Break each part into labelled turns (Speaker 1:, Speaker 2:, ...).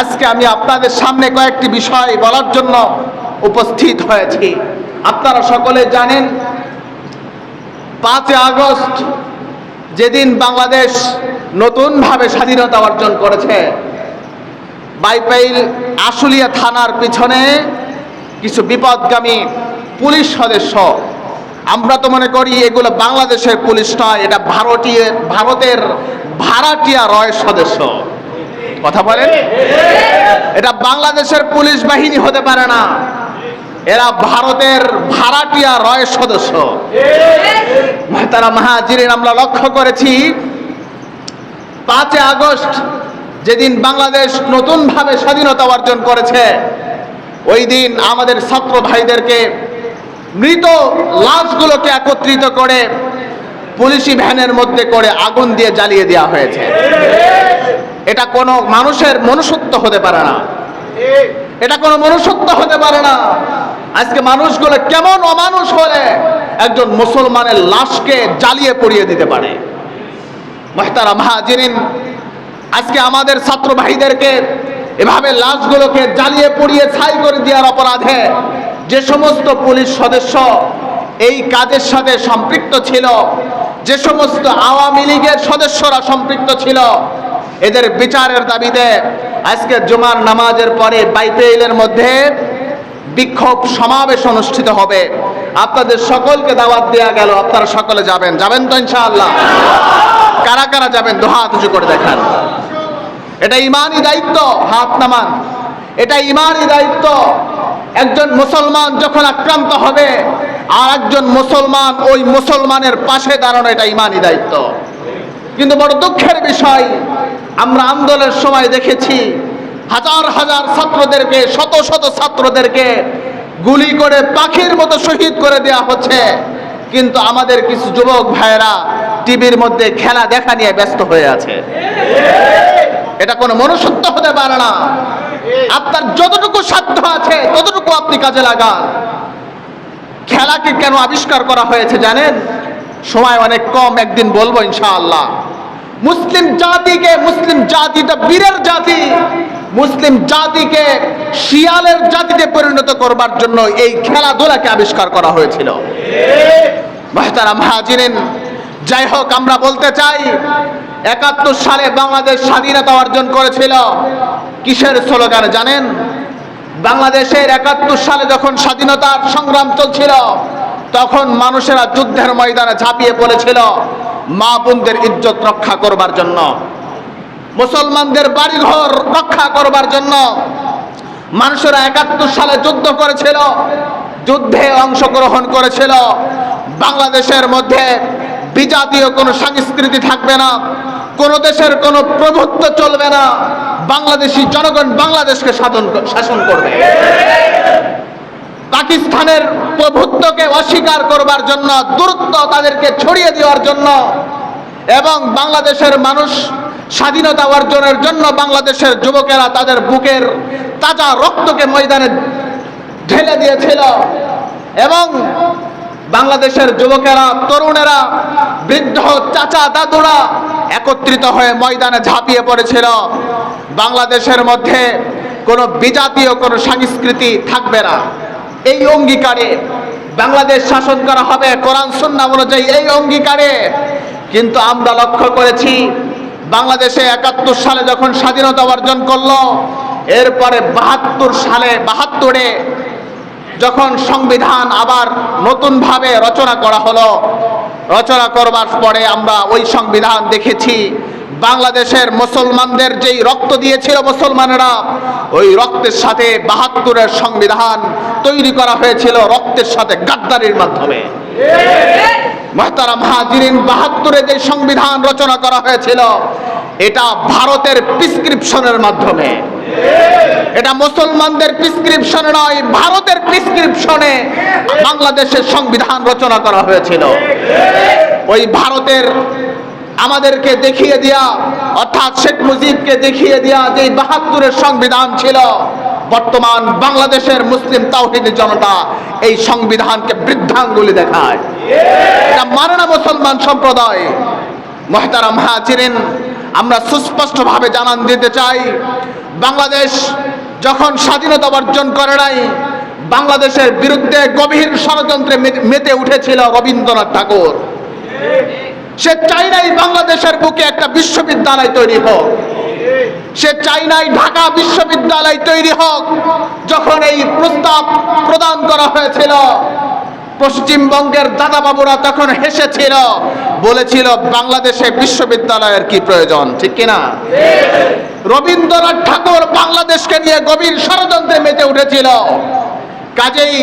Speaker 1: আজকে আমি আপনাদের সামনে কয়েকটি বিষয় বলার জন্য উপস্থিত হয়েছি। আপনারা সকলে জানেন, পাঁচই আগস্ট যেদিন বাংলাদেশ নতুনভাবে স্বাধীনতা অর্জন করেছে, বাইপাইল আশুলিয়া থানার পিছনে কিছু বিপদগামী পুলিশ সদস্য, আমরা তো মনে করি এগুলো বাংলাদেশের পুলিশ নয়, এটা ভারতীয়, ভারতের ভাড়াটিয়া রয়ের সদস্য। কথা বলেন? এটা বাংলাদেশের পুলিশ বাহিনী হতে পারে না। এরা ভারতের ভাড়াটিয়া রয়ের সদস্য। তারা মাহাজিরিন, আমরা লক্ষ্য করেছি, পাঁচই আগস্ট যেদিন বাংলাদেশ নতুনভাবে স্বাধীনতা অর্জন করেছে, ওই দিন আমাদের ছাত্র ভাইদেরকে মৃত লাশগুলোকে একত্রিত করে পুলিশি ভ্যানের মধ্যে করে আগুন দিয়ে জ্বালিয়ে দেওয়া হয়েছে। এটা কোনো মানুষের মনুষ্যত্ব হতে পারে না। এটা কোনো মনুষ্যত্ব হতে পারে না। আজকে মানুষগুলো কেমন অমানুষ হলে একজন মুসলমানের লাশকে জ্বালিয়ে পড়িয়ে দিতে পারে। মহতারা মাহাজিরিন আজকে আমাদের ছাত্র ভাইদেরকে এভাবে লাশগুলোকে জ্বালিয়ে পুড়িয়ে ছাই করে দেওয়ার অপরাধে যে সমস্ত পুলিশ সদস্য এই কাজের সাথে সম্পৃক্ত ছিল, যে সমস্ত আওয়ামী লীগের সদস্যরা সম্পৃক্ত ছিল এদের বিচারের দাবিতে আজকে জুমার নামাজের পরে বাইপেইলের মধ্যে বিক্ষোভ সমাবেশ অনুষ্ঠিত হবে। আপনাদের সকলকে দাওয়াত দেওয়া গেল, আপনারা সকলে যাবেন। যাবেন তো ইনশাআল্লাহ। কারা কারা যাবেন? দু হাত উঁচু করে দেখান। এটা ইমানই দায়িত্ব, হাত নামান। এটা ইমানই দায়িত্ব। একজন মুসলমান যখন আক্রান্ত হবে, আর একজন মুসলমান ওই মুসলমানের পাশে দাঁড়ানো, এটা ইমানই দায়িত্ব। কিন্তু বড় দুঃখের বিষয় আমরা আন্দোলনের সময় দেখেছি হাজার হাজার ছাত্রদেরকে, শত শত ছাত্রদেরকে গুলি করে পাখির মতো শহীদ করে দেওয়া হচ্ছে। কিন্তু আমাদের কিছু যুবক ভাইয়েরা টিভির মধ্যে খেলা দেখা নিয়ে ব্যস্ত হয়ে আছে। এটা কোনো মনুষ্যত্ব হতে পারে না। আপনার যতটুকু সাধ্য আছে, ততটুকু আপনি কাজে লাগান। খেলাকে কেন আবিষ্কার করা হয়েছে জানেন? সময় অনেক কম, একদিন বলব ইনশাআল্লাহ। মুসলিম জাতিকে মুসলিম জাতিটা বীরের জাতি, মুসলিম জাতিকে শিয়ালের জাতিতে পরিণত করবার জন্য এই খেলাধুলাকে আবিষ্কার করা হয়েছিল। যাই হোক আমরা বলতে চাই, একাত্তর সালে বাংলাদেশ স্বাধীনতা অর্জন করেছিল। কিসের স্লোগানে জানেন? বাংলাদেশের একাত্তর সালে যখন স্বাধীনতার সংগ্রাম চলছিল, তখন মানুষেরা যুদ্ধের ময়দানে ঝাঁপিয়ে পড়েছিল। মা বোনদের ইজ্জত রক্ষা করবার জন্য, মুসলমানদের বাড়িঘর রক্ষা করবার জন্য মানুষেরা একাত্তর সালে যুদ্ধ করেছিল, যুদ্ধে অংশগ্রহণ করেছিল। বাংলাদেশের মধ্যে বিজাতীয় কোনো সংস্কৃতি থাকবে না, কোন দেশের কোনো প্রভুত্ব চলবে না। বাংলাদেশি জনগণ বাংলাদেশকে শাসন শাসন করবে। পাকিস্তানের প্রভুত্বকে অস্বীকার করবার জন্য, দূরত্ব তাদেরকে ছড়িয়ে দেওয়ার জন্য এবং বাংলাদেশের মানুষ স্বাধীনতা অর্জনের জন্য বাংলাদেশের যুবকেরা তাদের বুকের তাজা রক্তকে ময়দানে ঢেলে দিয়েছিল এবং বাংলাদেশের যুবকেরা, তরুণেরা, বৃদ্ধ চাচা, দাদুরা একত্রিত হয়ে ময়দানে ঝাঁপিয়ে পড়েছিল। বাংলাদেশের মধ্যে কোনো বিজাতীয়, কোনো সংস্কৃতি থাকবে না। এই অঙ্গীকারে বাংলাদেশ শাসন করা হবে, কোরআন সুন্না অনুযায়ী এই অঙ্গীকারে। কিন্তু আমরা লক্ষ্য করেছি, বাংলাদেশে একাত্তর সালে যখন স্বাধীনতা অর্জন করল, এরপরে বাহাত্তর সালে, বাহাত্তরে যখন সংবিধান আবার নতুনভাবে রচনা করা হলো, রচনা করবার পরে আমরা ওই সংবিধান দেখেছি। বাংলাদেশের মুসলমানদের যেই রক্ত দিয়েছিল মুসলমানেরা, ওই রক্তের সাথে বাহাত্তরের সংবিধান তৈরি করা হয়েছিল রক্তের সাথে গাদ্দারির মাধ্যমে। মহতারা মহাজিরিন বাহাত্তরে যে সংবিধান রচনা করা হয়েছিল, এটা ভারতের প্রিসক্রিপশনের মাধ্যমে। এটা মুসলমানদের প্রিসক্রিপশনে নয়, ভারতের প্রিসক্রিপশনে বাংলাদেশের সংবিধান রচনা করা হয়েছিল। ওই ভারতের আমাদেরকে দেখিয়ে দেয়া, অর্থাৎ শেখ মুজিবকে দেখিয়ে দেয়া যে বাহাত্তরের সংবিধান ছিল, বর্তমান বাংলাদেশের মুসলিম তাওহিদি জনতা এই সংবিধানকে বৃদ্ধাঙ্গুলি দেখায়। এটা মানে না মুসলমান সম্প্রদায় মহতারা মহাচিরেন আমরা সুস্পষ্টভাবে জানান দিতে চাই, বাংলাদেশ যখন স্বাধীনতা অর্জন করে নাই, বাংলাদেশের বিরুদ্ধে গভীর ষড়যন্ত্রে মেতে উঠেছিল রবীন্দ্রনাথ ঠাকুর। সে চাই নাই বাংলাদেশের বুকে একটা বিশ্ববিদ্যালয় তৈরি হোক। সে চাই নাই ঢাকা বিশ্ববিদ্যালয় তৈরি হোক, যখন এই প্রস্তাব প্রদান করা হয়েছিল, পশ্চিমবঙ্গের দাদাবাবুরা তখন হেসেছিল, বলেছিল, বাংলাদেশে বিশ্ববিদ্যালয়ের কি প্রয়োজন? ঠিক কিনা? রবীন্দ্রনাথ ঠাকুর বাংলাদেশকে নিয়ে গভীর ষড়যন্ত্রে মেতে উঠেছিল। কাজেই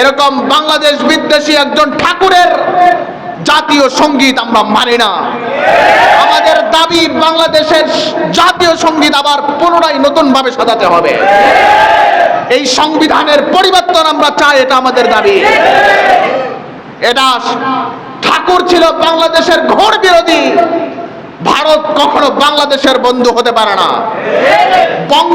Speaker 1: এরকম বাংলাদেশ বিদ্বেষী একজন ঠাকুরের জাতীয় সংগীত আমরা মানি না। আমাদের দাবি বাংলাদেশের জাতীয় সংগীত আবার পুনরায় নতুন ভাবে সাজাতে হবে। এই সংবিধানের পরিবর্তন আমরা চাই, এটা আমাদের দাবি। এটা ঠাকুর ছিল বাংলাদেশের ঘোর বিরোধী। ভারত কখনো বাংলাদেশের বন্ধু হতে পারে না। বঙ্গ